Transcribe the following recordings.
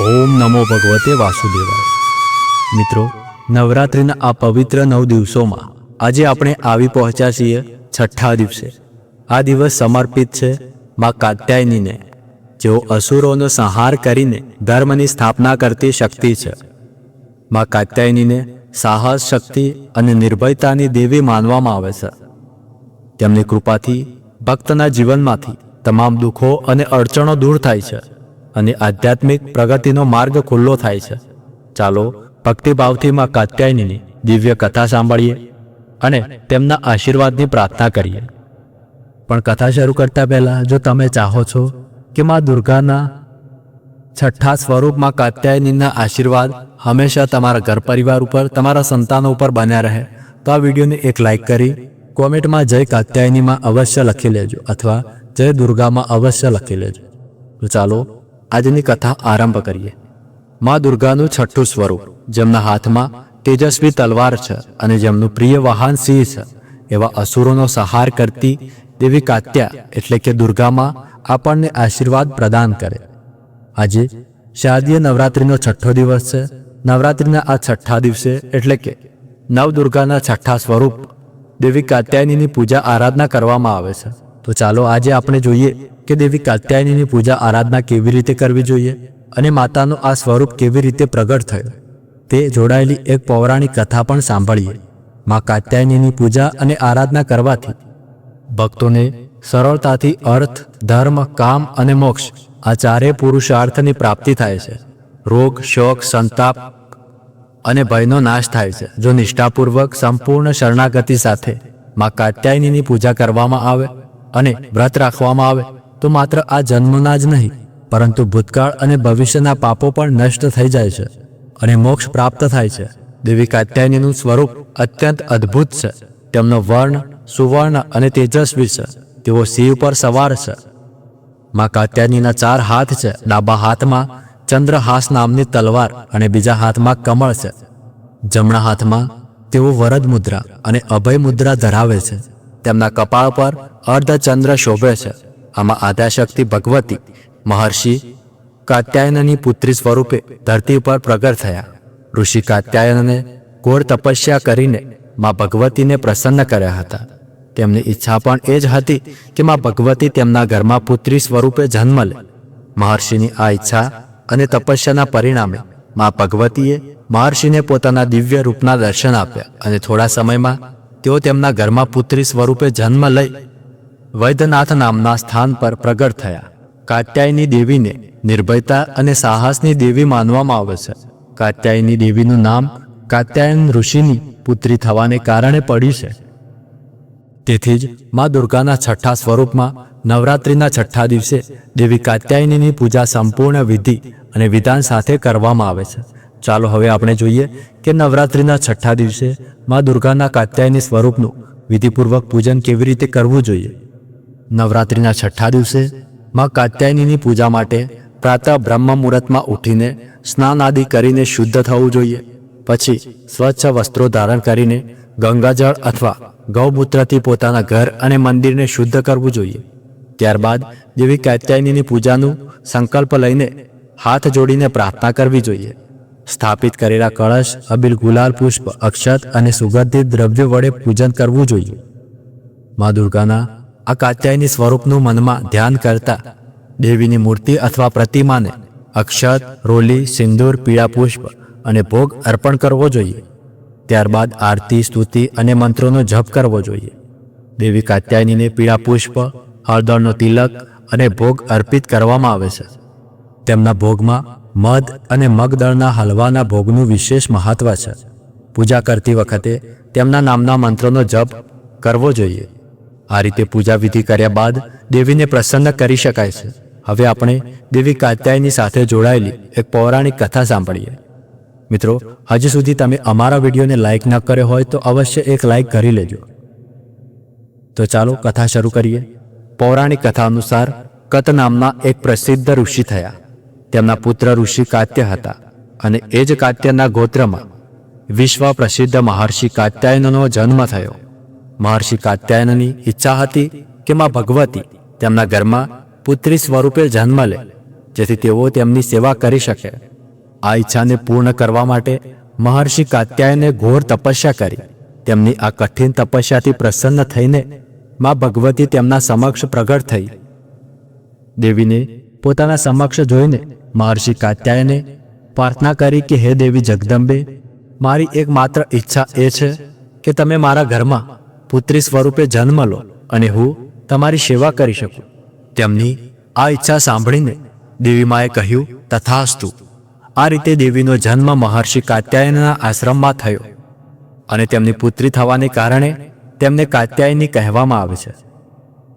ઓમ નમો ભગવતે વાસુદેવાય. મિત્રો, નવરાત્રિના આ પવિત્ર નવ દિવસોમાં આજે આપણે આવી પહોંચ્યા છીએ છઠ્ઠા દિવસે. આ દિવસ સમર્પિત છે મા કાત્યાયનીને. જેઓ અસુરોનો સંહાર કરીને ધર્મની સ્થાપના કરતી શક્તિ છે. મા કાત્યાયનીને સાહસ, શક્તિ અને નિર્ભયતાની દેવી માનવામાં આવે છે. તેમની કૃપાથી ભક્તના જીવનમાંથી તમામ દુઃખો અને અડચણો દૂર થાય છે અને આધ્યાત્મિક પ્રગતિનો માર્ગ ખુલ્લો થાય છે. ચાલો ભક્તિભાવથી માં કાત્યાયનીની દિવ્ય કથા સાંભળીએ અને તેમના આશીર્વાદની પ્રાર્થના કરીએ. પણ કથા શરૂ કરતા પહેલાં જો તમે ચાહો છો કે માં દુર્ગાના છઠ્ઠા સ્વરૂપમાં કાત્યાયનીના આશીર્વાદ હંમેશા તમારા ઘર પરિવાર ઉપર, તમારા સંતાનો ઉપર બન્યા રહે, તો આ વિડીયોને એક લાઈક કરી કોમેન્ટમાં જય કાત્યાયનીમાં અવશ્ય લખી લેજો અથવા જય દુર્ગામાં અવશ્ય લખી લેજો. તો ચાલો, આજની કથા આરંભ કરીએ. મા દુર્ગાનું છઠ્ઠું સ્વરૂપ, જેમના હાથમાં તેજસ્વી તલવાર છે અને જેમનું પ્રિય વાહન સિંહ છે, એવા અસુરોનો સહાર કરતી દેવી કાત્યા એટલે કે દુર્ગામાં આપણને આશીર્વાદ પ્રદાન કરે. આજે શારદીય નવરાત્રિનો છઠ્ઠો દિવસ છે. નવરાત્રિના આ છઠ્ઠા દિવસે એટલે કે નવદુર્ગાના છઠ્ઠા સ્વરૂપ દેવી કાત્યાયનીની પૂજા આરાધના કરવામાં આવે છે. તો ચાલો આજે આપણે જોઈએ કે દેવી કાત્યાયનીની પૂજા આરાધના કેવી રીતે કરવી જોઈએ અને માતાનું આ સ્વરૂપ કેવી રીતે પ્રગટ થયું. તે જોડાયેલી એક પૌરાણિક કથા પણ સાંભળીએ. માં કાત્યાયનીની પૂજા અને આરાધના કરવાથી ભક્તોને સરળતાથી અર્થ, ધર્મ, કામ અને મોક્ષ આ ચારેય પુરુષાર્થની પ્રાપ્તિ થાય છે. રોગ, શોક, સંતાપ અને ભયનો નાશ થાય છે. જો નિષ્ઠાપૂર્વક સંપૂર્ણ શરણાગતિ સાથે માં કાત્યાયનીની પૂજા કરવામાં આવે અને વ્રત રાખવામાં આવે તો માત્ર આ જન્મના જ નહીં પરંતુ ભૂતકાળ અને ભવિષ્યના પાપો પણ નષ્ટ થઈ જાય છે અને મોક્ષ પ્રાપ્ત થાય છે. દેવી કાત્યાયનીનું સ્વરૂપ અત્યંત અદ્ભુત છે. તેમનો વર્ણ સુવર્ણ અને તેજસ્વી છે. તેઓ સિંહ પર સવાર છે. માં કાત્યાયનીના ચાર હાથ છે. ડાબા હાથમાં ચંદ્રહાસ નામની તલવાર અને બીજા હાથમાં કમળ છે. જમણા હાથમાં તેઓ વરદ મુદ્રા અને અભય મુદ્રા ધરાવે છે. તેમના કપાળ પર અર્ધચંદ્ર શોભે છે. આમાં આદ્યાશક્તિ ભગવતી, મહર્ષિ કાત્યાયનની પુત્રી સ્વરૂપે ધરતી પર પ્રગટ થયા. ઋષિ કાત્યાયનને ઘોર તપસ્યા કરીને મા ભગવતીને પ્રસન્ન કર્યા હતા. તેમની ઈચ્છા પણ એ જ હતી કે મા ભગવતી તેમના ઘરમાં પુત્રી સ્વરૂપે જન્મ લે. મહર્ષિની આ ઈચ્છા અને તપસ્યાના પરિણામે મા ભગવતીએ મહર્ષિને પોતાના દિવ્ય રૂપના દર્શન આપ્યા અને થોડા સમયમાં તેઓ તેમના ઘરમાં પુત્રી સ્વરૂપે જન્મ લઈ વૈદ્યનાથ નામના સ્થાન પર પ્રગટ થયા. કાત્યાયની દેવીને નિર્ભયતા અને સાહસની દેવી માનવામાં આવે છે. કાત્યાયની દેવીનું નામ કાત્યાયન ઋષિની પુત્રી થવાને કારણે પડ્યું છે. તેથી જ મા દુર્ગાના છઠ્ઠા સ્વરૂપમાં નવરાત્રિના છઠ્ઠા દિવસે દેવી કાત્યાયનીની પૂજા સંપૂર્ણ વિધિ અને વિધાન સાથે કરવામાં આવે છે. ચાલો હવે આપણે જોઈએ કે નવરાત્રિના છઠ્ઠા દિવસે મા દુર્ગાના કાત્યાયની સ્વરૂપનું વિધિપૂર્વક પૂજન કેવી રીતે કરવું જોઈએ? નવરાત્રિના છઠ્ઠા દિવસે મા કાત્યાયનીની પૂજા માટે પ્રાતઃ બ્રહ્મ મુહૂર્તમાં ઉઠીને સ્નાન આદિ કરીને શુદ્ધ થવું જોઈએ. પછી સ્વચ્છ વસ્ત્રો ધારણ કરીને ગંગાજળ અથવા ગૌમૂત્રથી પોતાના ઘર અને મંદિરને શુદ્ધ કરવું જોઈએ. ત્યારબાદ દેવી કાત્યાયનીની પૂજાનું સંકલ્પ લઈને હાથ જોડીને પ્રાર્થના કરવી જોઈએ. સ્થાપિત કરેલા કળશ, અબિલ ગુલાલ પુષ્પ, અક્ષત અને સુગંધિત દ્રવ્ય વડે પૂજન કરવું જોઈએ. મા દુર્ગાના આ કાત્યાયની સ્વરૂપનું મનમાં ધ્યાન કરતા દેવીની મૂર્તિ અથવા પ્રતિમાને અક્ષત, રોલી, સિંદૂર, પીળા પુષ્પ અને ભોગ અર્પણ કરવો જોઈએ. ત્યારબાદ આરતી, સ્તુતિ અને મંત્રોનો જપ કરવો જોઈએ. દેવી કાત્યાયનીને પીળા પુષ્પ હળદળનો તિલક અને ભોગ અર્પિત કરવામાં આવે છે. તેમના ભોગમાં મધ અને મગદળના હલવાના ભોગનું વિશેષ મહત્વ છે. પૂજા કરતી વખતે તેમના નામના મંત્રોનો જપ કરવો જોઈએ. આ રીતે પૂજા વિધિ કર્યા બાદ દેવીને પ્રસન્ન કરી શકાય છે. હવે આપણે દેવી કાત્યાયની સાથે જોડાયેલી એક પૌરાણિક કથા સાંભળીએ. મિત્રો, હજી સુધી તમે અમારા વિડીયોને લાઇક ન કર્યો હોય તો અવશ્ય એક લાઇક કરી લેજો. તો ચાલો કથા શરૂ કરીએ. પૌરાણિક કથા અનુસાર કત નામના એક પ્રસિદ્ધ ઋષિ થયા. તેમના પુત્ર ઋષિ કાત્ય હતા અને એ જ કાત્યના ગોત્રમાં વિશ્વ પ્રસિદ્ધ મહર્ષિ કાત્યાયનનો જન્મ થયો. મહર્ષિ કાત્યાયનની ઈચ્છા હતી કે માં ભગવતી તેમના ઘરમાં પુત્રી સ્વરૂપે જન્મ લે, જેથી તેઓ તેમની સેવા કરી શકે. આ ઈચ્છાને પૂર્ણ કરવા માટે મહર્ષિ કાત્યાયને ઘોર તપસ્યા કરી. તેમની આ કઠિન તપસ્યાથી પ્રસન્ન થઈને માં ભગવતી તેમના સમક્ષ પ્રગટ થઈ. દેવીને પોતાના સમક્ષ જોઈને મહર્ષિ કાત્યાયને પ્રાર્થના કરી કે, હે દેવી જગદંબે, મારી એકમાત્ર ઈચ્છા એ છે કે તમે મારા ઘરમાં પુત્રી સ્વરૂપે જન્મ લો અને હું તમારી સેવા કરી શકું. તેમની આ ઈચ્છા સાંભળીને દેવી માએ કહ્યું, તથાસ્તુ. આ રીતે દેવીનો જન્મ મહર્ષિ કાત્યાયનના આશ્રમમાં થયો અને તેમની પુત્રી થવાને કારણે તેમને કાત્યાયની કહેવામાં આવે છે.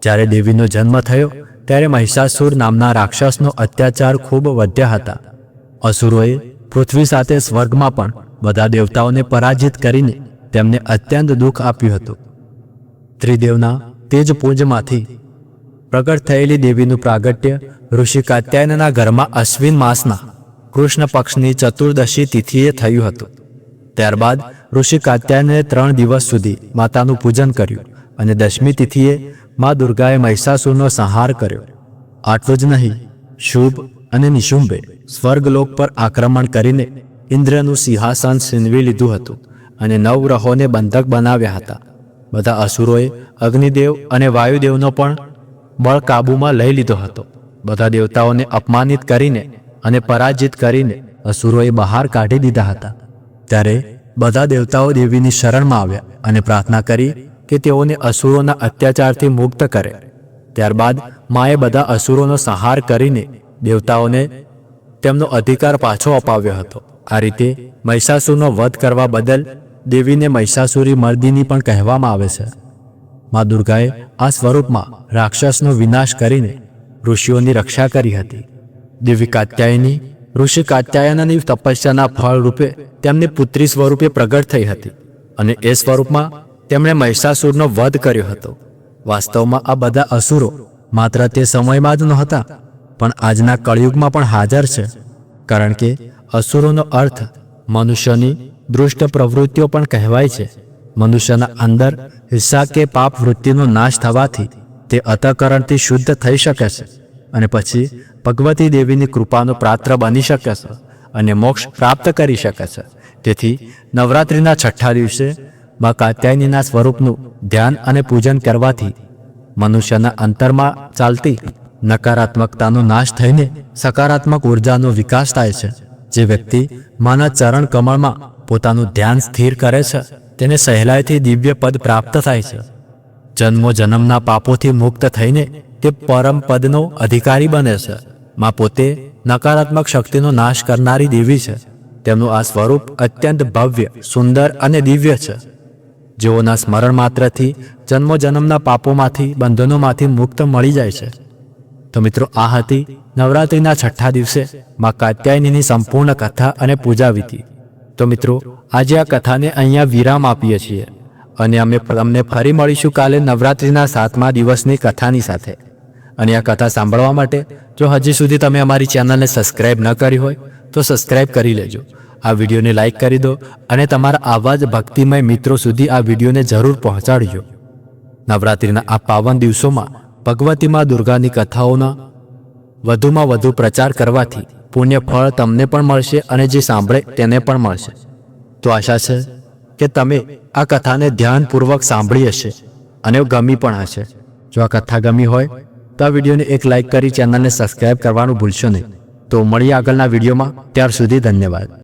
જ્યારે દેવીનો જન્મ થયો ત્યારે મહિષાસુર નામના રાક્ષસનો અત્યાચાર ખૂબ વધ્યા હતા. અસુરોએ પૃથ્વી સાથે સ્વર્ગમાં પણ બધા દેવતાઓને પરાજિત કરીને તેમને અત્યંત દુઃખ આપ્યું હતું. ત્રિદેવના તેજ પૂંજમાંથી પ્રગટ થયેલી દેવીનું પ્રાગટ્ય ઋષિ કાત્યાયનના ઘરમાં અશ્વિન માસના કૃષ્ણ પક્ષની ચતુર્દશી તિથિએ થયું હતું. ત્યારબાદ ઋષિ કાત્યાયને ત્રણ દિવસ સુધી માતાનું પૂજન કર્યું અને દશમી તિથિએ મા દુર્ગાએ મહિષાસુરનો સંહાર કર્યો. આટલું જ નહીં, શુભ અને નિશુંભે સ્વર્ગલોક પર આક્રમણ કરીને ઇન્દ્રનું સિંહાસન છીનવી લીધું હતું અને નવગ્રહોને બંધક બનાવ્યા હતા. બધા અસુરોએ અગ્નિદેવ અને વાયુદેવનો પણ બળ કાબૂમાં લઈ લીધો હતો. બધા દેવતાઓને અપમાનિત કરીને અને પરાજિત કરીને અસુરોએ બહાર કાઢી દીધા હતા. ત્યારે બધા દેવતાઓ દેવીની શરણમાં આવ્યા અને પ્રાર્થના કરી કે તેઓને અસુરોના અત્યાચારથી મુક્ત કરે. ત્યારબાદ માએ બધા અસુરોનો સંહાર કરીને દેવતાઓને તેમનો અધિકાર પાછો અપાવ્યો હતો. આ રીતે મહિષાસુરનો વધ કરવા બદલ દેવીને મહિષાસુરી મર્દિની પણ કહેવામાં આવે છે. મા દુર્ગાએ આ સ્વરૂપમાં રાક્ષસનો વિનાશ કરીને ઋષિઓની રક્ષા કરી હતી. દેવી કાત્યાયની, ઋષિ કાત્યાયનની તપસ્યાના ફળ રૂપે તેમની પુત્રી સ્વરૂપે પ્રગટ થઈ હતી અને એ સ્વરૂપમાં તેમણે મહિષાસુરનો વધ કર્યો હતો. વાસ્તવમાં આ બધા અસુરો માત્ર તે સમયમાં જ નહોતા, પણ આજના કળિયુગમાં પણ હાજર છે. કારણ કે અસુરોનો અર્થ મનુષ્યની દૃષ્ટ પ્રવૃત્તિઓ પણ કહેવાય છે. મનુષ્યના અંદર હિસ્સા કે પાપ વૃત્તિનો નાશ થવાથી તે અતકરણથી શુદ્ધ થઈ શકે છે અને પછી ભગવતી દેવીની કૃપાનો પાત્ર બની શકે છે અને મોક્ષ પ્રાપ્ત કરી શકે છે. તેથી નવરાત્રિના છઠ્ઠા દિવસે મા કાત્યાયનીના સ્વરૂપનું ધ્યાન અને પૂજન કરવાથી મનુષ્યના અંતરમાં ચાલતી નકારાત્મકતાનો નાશ થઈને સકારાત્મક ઉર્જાનો વિકાસ થાય છે. જે વ્યક્તિ માના ચરણ કમળમાં પોતાનું ધ્યાન સ્થિર કરે છે, તેને સહેલાઈથી દિવ્ય પદ પ્રાપ્ત થાય છે. જન્મો જન્મના પાપોથી મુક્ત થઈને તે પરમ પદનો અધિકારી બને છે. માં પોતે નકારાત્મક શક્તિનો નાશ કરનારી દેવી છે. તેમનું આ સ્વરૂપ અત્યંત ભવ્ય, સુંદર અને દિવ્ય છે. જેઓના સ્મરણ માત્રથી જન્મો જન્મના પાપોમાંથી, બંધનોમાંથી મુક્ત મળી જાય છે. તો મિત્રો, આ હતી નવરાત્રિના છઠ્ઠા દિવસે મા કાત્યાયનીની સંપૂર્ણ કથા અને પૂજા વિધિ. તો મિત્રો, આજે આ કથાને અહીંયા વિરામ આપીએ છીએ અને અમે તમને ફરી મળીશું કાલે નવરાત્રિના સાતમા દિવસની કથાની સાથે. અને આ કથા સાંભળવા માટે જો હજી સુધી તમે અમારી ચેનલને સબસ્ક્રાઇબ ન કરી હોય, તો સબસ્ક્રાઇબ કરી લેજો. આ વિડીયોને લાઇક કરી દો અને તમારા આવા જ ભક્તિમય મિત્રો સુધી આ વિડીયોને જરૂર પહોંચાડજો. નવરાત્રિના આ પાવન દિવસોમાં ભગવતી માં દુર્ગાની કથાઓના વધુમાં વધુ પ્રચાર કરવાથી પુણ્ય ફળ તમને પણ મળશે અને જે સાંભળે તેને પણ મળશે. તો આશા છે કે તમે આ કથાને ધ્યાનપૂર્વક સાંભળી હશે અને ગમી પણ હશે. જો આ કથા ગમી હોય તો આ વિડીયોને એક લાઇક કરી ચેનલને સબસ્ક્રાઇબ કરવાનું ભૂલશો નહીં. તો મળીએ આગળના વિડીયોમાં. ત્યાર સુધી ધન્યવાદ.